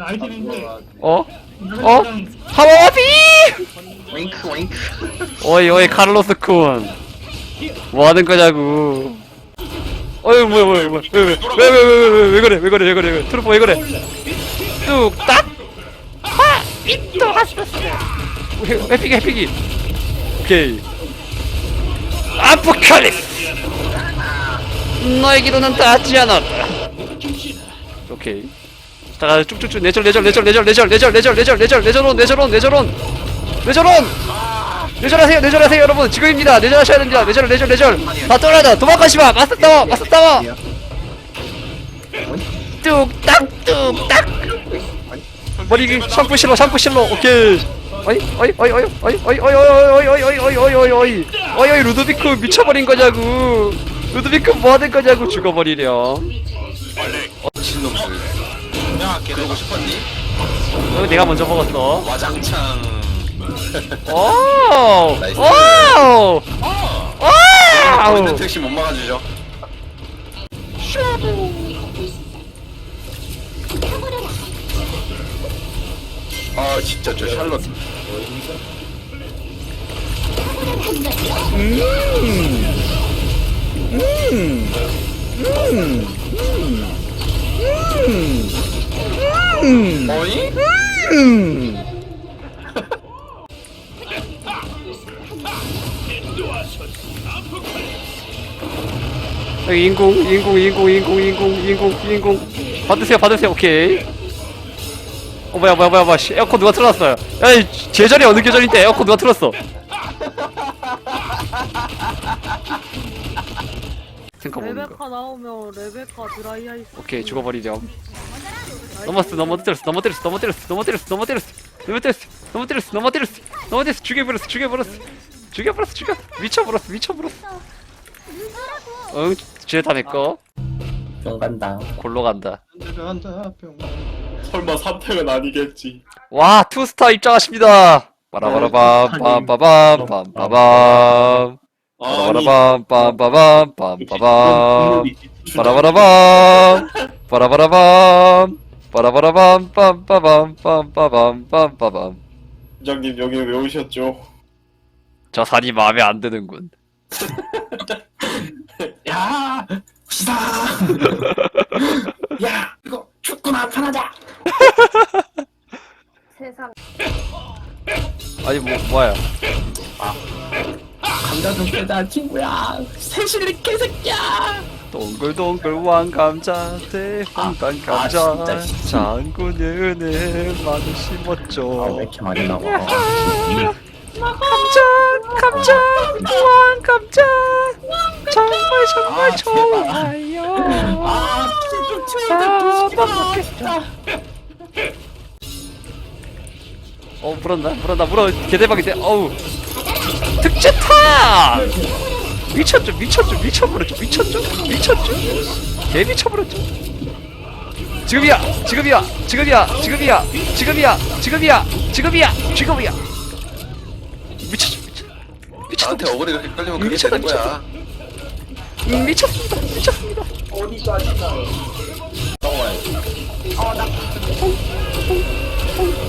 아이템인데. 어? 어? 하와비! 윙크 윙크. 어이 어이 카를로스 쿤. 뭐 하는 거냐고. 어이 뭐야 뭐야 뭐야. 왜왜왜왜왜 그래 왜 그래 왜 그래 왜 트루퍼 왜 그래. 뚝딱. 하 이또 하셨어 해피기 해피기. 오케이. 아포칼립스. 너의 기도는 닿지 않았다. 오케이 자 쭉쭉쭉 내절 내절 내절 내절 내절 내절 내절 내절 내절 내절온 내절온 내절온 내절온 내절하세요 내절하세요 여러분 지금입니다 내절하셔야 됩니다 내절 내절 내절 다 떠나다 도망가시마 맞서 따워 뚝딱 뚝딱 머리 샴푸 실로 샴푸 실로 오케이 어이 어이 어이 어이 어이 어이 어이 어이 어이 어이 어이 어이 어이 어이 어이 어이 루드비크 미쳐버린 거냐고 루드비크 뭐 하는 거냐고 죽어버리렴 미친놈들 야 걔들고 싶었니? 어, 내가 먼저 먹었어. 와장창. 오! 나이스. 오! 아, 근데 오! 택시 못 막아주죠. 아 진짜 저 샬 럿 어이? 인공, 인공, 인공, 인공, 인공, 인공, 인공. 받으세요, 받으세요, 오케이. 어, 뭐야, 뭐야, 뭐야, 뭐야. 씨, 에어컨 누가 틀어놨어요? 야, 이 계절이 어느 계절인데 에어컨 누가 틀었어? 생각 보는 거. 레베카 나오면 레베카 드라이 아이스 오케이, 죽어버리렴. 넘었어, 넘어뜨렸어, 넘어뜨렸어, 넘어뜨렸어, 넘어뜨렸어, 넘어뜨렸어, 넘어뜨렸어, 넘어뜨렸어, 넘어뜨렸어, 넘어뜨렸어, 죽여버렸어, 죽여버렸어, 죽여버렸어, 죽여, 미쳐버렸어, 미쳐버렸어. 응, 쟤 다 내꺼. 뿅 간다. 골로 간다. 설마 3패는 아니겠지 와, 투스타 입장하십니다. 빠라바라밤, 빰빠밤, 빰빠밤. 빠라바라밤, 빰빠밤, 빰빠밤. 빠라바라밤, 빠라바라밤. 빠라바라밤, 빰빠밤, 빰빠밤, 빰빠밤. 부장님 여기 왜 오셨죠? 저 산이 마음에 안 드는군. 야, 시다. 야, 이거 축구나 편하자. 세상 아니, 뭐, 뭐야. 감자 좀 빼자, 친구야. 새실리 개새끼야. 동글동글 왕감자, 대홍단 아, 감자. 진짜, 진짜. 장군의 은혜 많이 심었죠. 아, 왜 이렇게 많이 나와? 감자 감자 왕 감자 정말 정말 아, 제발. 좋아요 아, 좀 아, 최대 먹겠다. 어 물었나 물었나 물어 개대박인데 어우 특제타 미쳤죠 미쳤죠 미쳐버렸죠 미쳤죠 미쳤죠 개 미쳐버렸죠 지금이야 지금이야 지금이야 지금이야 지금이야 지금이야 지금이야 지금이야 미쳤죠 미쳤 미쳤다 나한테 어그리가 헷갈리면 그게 미쳤다, 되는 거야 음, 미쳤습니다 미쳤습니다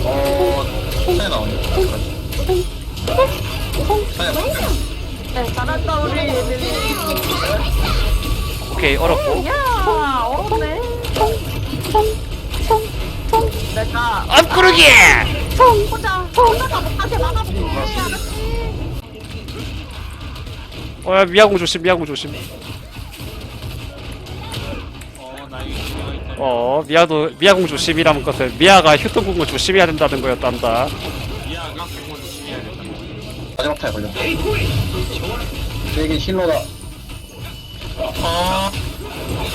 어... 천천히 나오네 네, 잘한다 우리 에밀리 오케이 얼었고. 야 어렵네. 내가 앞구르기! 혼자 혼자서 못하게 막아보고 어야 미야공 조심 미야공 조심. 어 미야도 미야공 조심이라는 것은 미야가 휴통공을 조심해야 된다는 거였단다 마지막 타에 걸렸어 되게 힐러다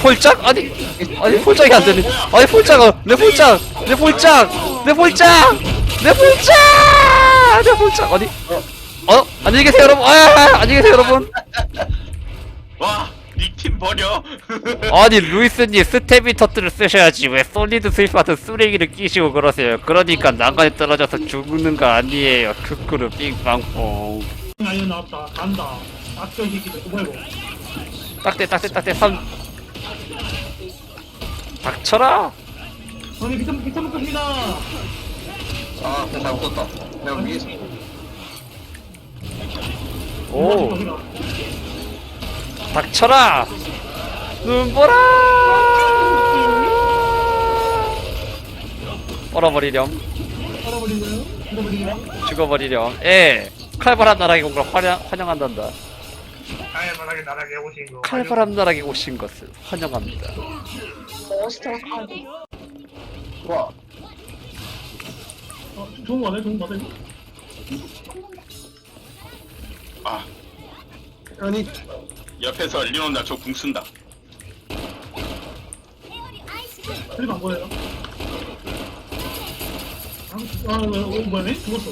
폴짝? 아니 아니 폴짝이 안 되네. 아니 폴짝은 내 폴짝 내 폴짝 내 폴짝 내 폴짝 내 폴짝. 어디 어? 안녕히 계세요 여러분. 아 안녕히 계세요 여러분. 와! 닉팀 버려! 아니 루이스님 스테비 터트를 쓰셔야지 왜 솔리드 스위프 같은 쓰레기를 끼시고 그러세요 그러니까 난간에 떨어져서 죽는 거 아니에요 크크르 삥빵뽕 아니 나왔다 간다 뭐야 이거 딱대 딱대 딱대 3 닥쳐라 저는 비탄 비탄 먹습니다. 아, 잘못 썼다. 내가 위에서. 오. 닥쳐라 눈보라 얼어버리렴? 죽어버리렴 예 칼바람 나락의 공을 환영, 환영한단다 다양하게 나라게 오신 거. 칼바람 나락에 오신 것을 환영합니다 멋있어. 좋아. 어, 좋은 거 같아요? 좋은 거 같아요? 아, 아니, 옆에서 리온 나저 궁 쓴다. 그리고 안 보여요? 아, 아, 왜, 어, 뭐야? 죽었어.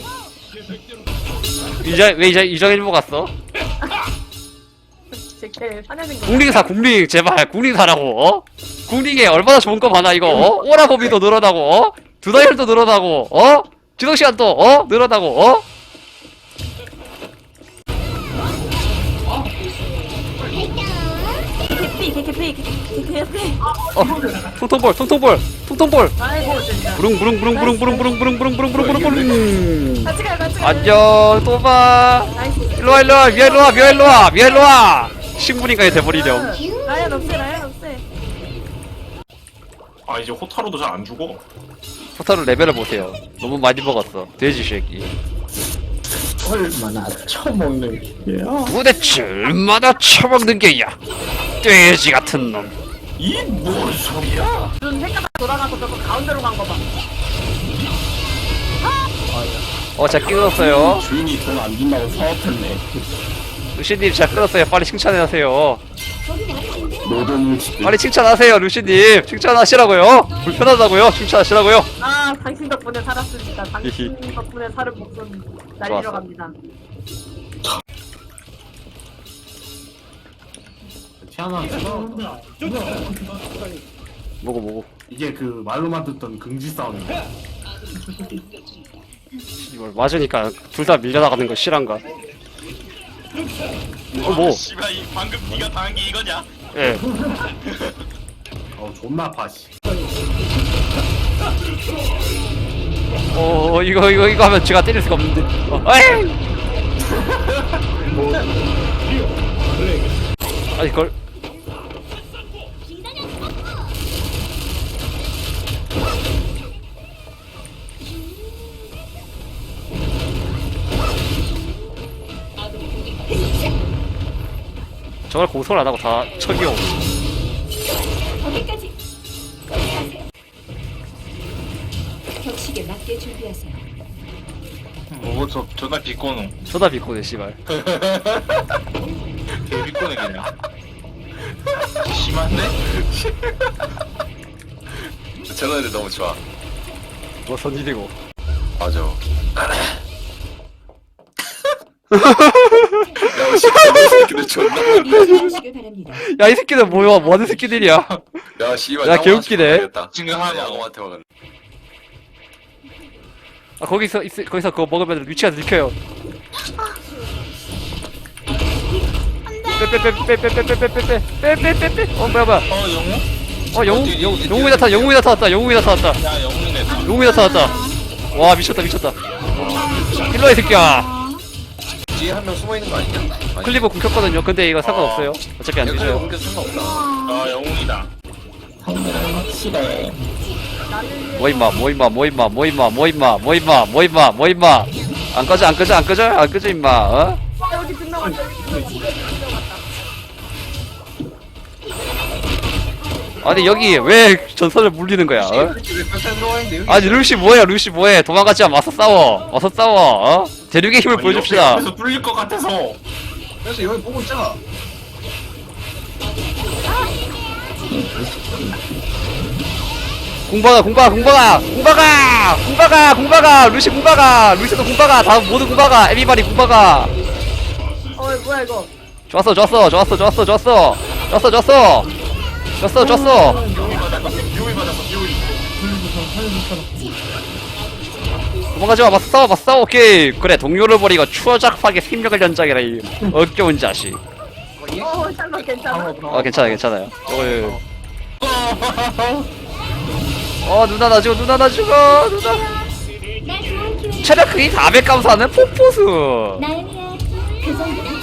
이제 왜 이제 이정 일보 갔어? 제게 화내는 거. 국링사 국링 제발 국링사라고 어? 국링에 얼마나 좋은 거 많아 이거 어? 오라고비도 늘어나고 어? 두다이얼도 늘어나고 어? 지동시간도 어? 늘어나고 어? 개피 개피 개피 개피. 어 통통볼 통통볼 통통볼 아이고 진짜. 부릉 부릉 부릉 부릉 부릉 부릉 부릉 부릉 부릉 부릉 부릉 부릉 같이 가요 같이 가요. 안녕 또 봐 나이스. 일로 와 일로 와 미아 일로 와 미아 일로 와 미아 일로와 식물인간이 돼버리렴 라이언 없애 라이언 없애. 아, 이제 호타로도 잘 안 죽어. 포탈을 레벨을 보세요 너무 많이 먹었어 돼지 새끼 얼마나 처먹는 게야. 도대체 얼마나 처먹는 게야 돼지 같은 놈 이 뭔 소리야? 눈 색깔 돌아가서 저거 가운데로 간 거 봐. 어, 잘 끊었어요. 주인이 돈 안 준다고 사업했네. 루시님, 잘 끊었어요. 빨리 칭찬하세요. 노동을 빨리 칭찬하세요, 루시님. 칭찬하시라고요. 불편하다고요. 칭찬하시라고요. 아 당신 덕분에 살았습니다. 당신. 덕분에 살은 목숨 날리러 좋았어. 갑니다. 티아나 뭐야? 뭐야? 뭐고, 뭐고. 이게 그 말로만 듣던 긍지 싸움이야 이걸 맞으니까 둘 다 밀려나가는 거 실한가? 어, 뭐. 씨발, 이 방금 네가 당한 게 이거냐? 예. 어 존나 아파 씨 어, 이거, 이거, 이거 하면 제가 때릴 수가 없는데. 어, 에이! 아니, 그걸. 저걸 공성을 안 하고 다 척이오. 거기까지. 가세요. 격식에 맞게 준비하세요. 뭐, 저, 존나 비꼬노. 쳐다 비꼬네, 씨발. 개 비꼬네, 그냥. 심한데? 저런 애들 너무 좋아. 뭐 선일이고. 맞아. 야, 씨발, 이 새끼들 존나. 일어나시길 바랍니다. 야, 이 새끼들 뭐야? 뭐 하는 새끼들이야? 야, 씨발. 야, 개웃기네. 지금 하나 양호한테 먹었네. 아 거기서 있, 거기서 그거 먹으면 위치가 들켜요. 빼빼빼빼빼빼빼빼빼빼빼빼빼빼 어 뭐야 뭐야 어, 영웅? 어 영웅 영 영웅이 어디? 나타 영웅이 나타났다 영웅이 나타났다 야, 영웅이네. 영웅이 나타났다 와 미쳤다 미쳤다 일로와 이 새끼야 뒤에 한 명 숨어 있는 거 아니냐? 클리버 궁 켰거든요. 근데 이거 상관없어요. 아. 어차피 안 아, 뒤져요. 상관없다. 아 영웅이다. 한명 확실해. 뭐 임마, 뭐 임마, 뭐 임마, 뭐 임마, 뭐 임마, 뭐 임마, 뭐 임마, 뭐 임마. 안 꺼져, 안 꺼져, 안 꺼져, 안 꺼져 임마. 어? 아, 여기 빗나간다. 아니 여기 왜 전선을 물리는 거야 어? 아니 루시 뭐야 루시 뭐해? 도망가지 마 와서 싸워. 와서 싸워 어? 대륙의 힘을 보여줍시다. 그래서 뚫릴 것 같아서. 그래서 여기 보고 있잖아. 공박아 공박아 공박아! 공박아! 공박아 공박아! 루시 공박아! 루시도 공박아! 다 모두 공박아! 에비바리 공박아! 어 뭐야 이거? 좋았어 좋았어 좋았어 좋았어 좋았어! 좋았어 좋았어 좋았어 좋았어 유미 받았어. 유미 받았어. 유미. 도망가지 마 맞서 싸워 맞서 싸워 오케이 그래 동료를 버리고 추어작하게 생명을 연장해라 이 어깨운 자식 어 샬롯 괜찮아. 어 괜찮아 괜찮아요 어, 예, 예. 어 누나 나 죽어 누나 나 죽어 누나 체력 크기 400 감소하는 폭포수 나연이야 그 정도는